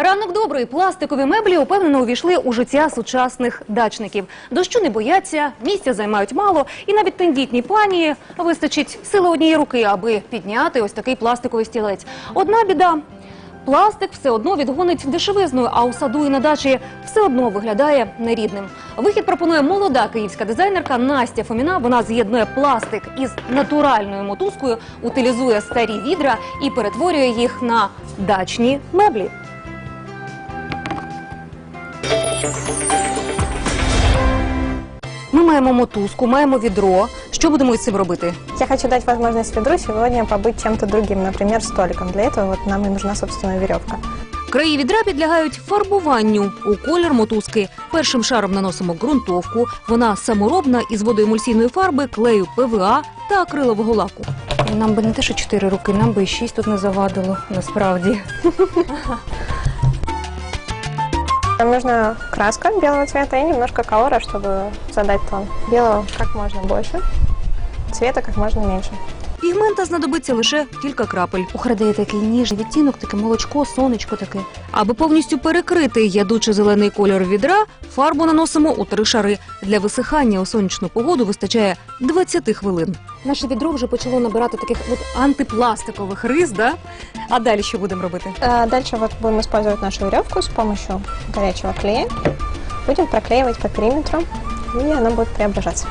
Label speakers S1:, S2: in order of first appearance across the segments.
S1: Тепер і пластикові меблі упевнено увійшли у життя сучасних дачників. Дощу не бояться, місця займають мало, і навіть тендітній пані вистачить сили однієї руки, аби підняти ось такий пластиковий стілець. Одна біда. Пластик все одно відгонить дешевизною, а у саду і на дачі все одно виглядає нерідним. Вихід пропонує молода київська дизайнерка Настя Фоміна. Вона з'єднує пластик із натуральною мотузкою, утилізує старі відра і перетворює їх на дачні меблі. Ми маємо мотузку, маємо відро. Що будемо із цим робити?
S2: Я хочу дать возможность ведру сегодня побыть чем-то другим, например, столиком. Для этого вот нам и нужна, собственно, веревка.
S1: Краї відра підлягають фарбуванню у колір мотузки. Першим шаром наносимо ґрунтовку. Вона саморобна із водоемульсійної фарби, клею ПВА та акрилового лаку. Нам би не те, що чотири руки, нам би і шість тут не завадило, насправді.
S2: Нам нужна краска белого цвета и немножко колора, чтобы задать тон. Белого как можно больше, цвета как можно меньше.
S1: Пігмента знадобиться лише кілька крапель. Ухрадає такий ніжний відтінок, таке молочко, сонечко таке. Аби повністю перекрити ядучий зелений кольор відра, фарбу наносимо у три шари. Для висихання у сонячну погоду вистачає 20 хвилин. Наше відро вже почало набирати таких от антипластикових рис, да? А далі що будемо робити?
S2: А Дальше вот будем использовать нашу веревку с помощью горячего клея. Будем проклеивать по периметру, и она будет преображаться.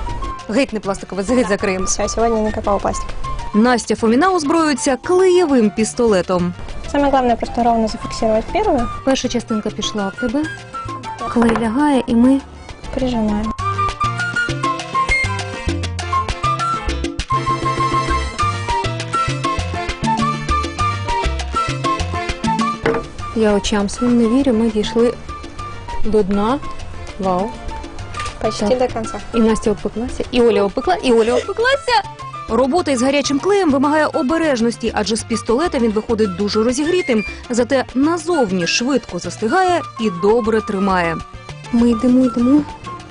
S1: Геть не пластикове, геть закриємо.
S2: Все, сегодня никакого пластика.
S1: Настя Фоміна озброюється клеєвим пістолетом.
S2: Самое главное просто ровно зафиксировать первую,
S1: Перша частинка пішла в тебе. Клей лягає, і ми
S2: прижимаем.
S1: Я очам своїм не вірю, ми дійшли до дна. Вау.
S2: Почти
S1: Так.
S2: до конца.
S1: І Настя опеклася, і Оля опекла, і Оля опеклася. Робота із гарячим клеєм вимагає обережності, адже з пістолета він виходить дуже розігрітим, зате назовні швидко застигає і добре тримає. Ми йдемо, йдемо,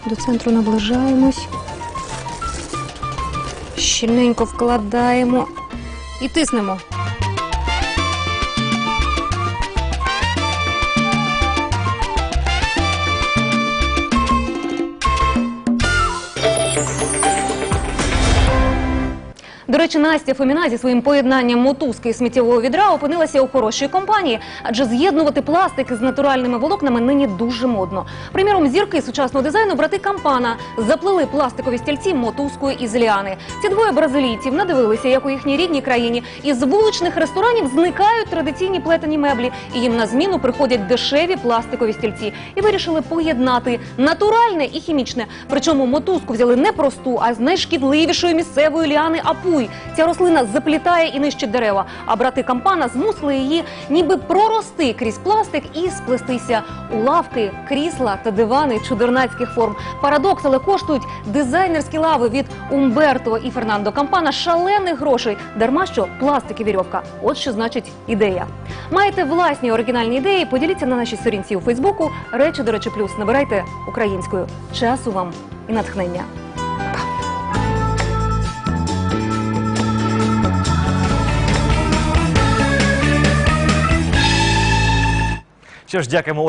S1: до центру наближаємось. Щільненько вкладаємо і тиснемо. До речі, Настя Фоміна зі своїм поєднанням мотузки і сміттєвого відра опинилася у хорошій компанії, адже з'єднувати пластик з натуральними волокнами нині дуже модно. Приміром, зірки сучасного дизайну брати Кампана заплели пластикові стільці мотузкою із ліани. Ці двоє бразилійців надивилися, як у їхній рідній країні із вуличних ресторанів зникають традиційні плетені меблі, і їм на зміну приходять дешеві пластикові стільці. І вирішили поєднати натуральне і хімічне. Причому мотузку взяли не просту, а з найшкідливішої місцевої ліани апуй. Ця рослина заплітає і нищить дерева. А брати Кампана змусили її ніби прорости крізь пластик і сплестися у лавки, крісла та дивани чудернацьких форм. Парадокс, але коштують дизайнерські лави від Умберто і Фернандо Кампана шалених грошей. Дарма що пластик і вірьовка. От що значить ідея. Маєте власні оригінальні ідеї? Поділіться на нашій сторінці у Фейсбуку. Речі до речі, плюс набирайте українською. Часу вам і натхнення.
S3: Що ж, дякуємо.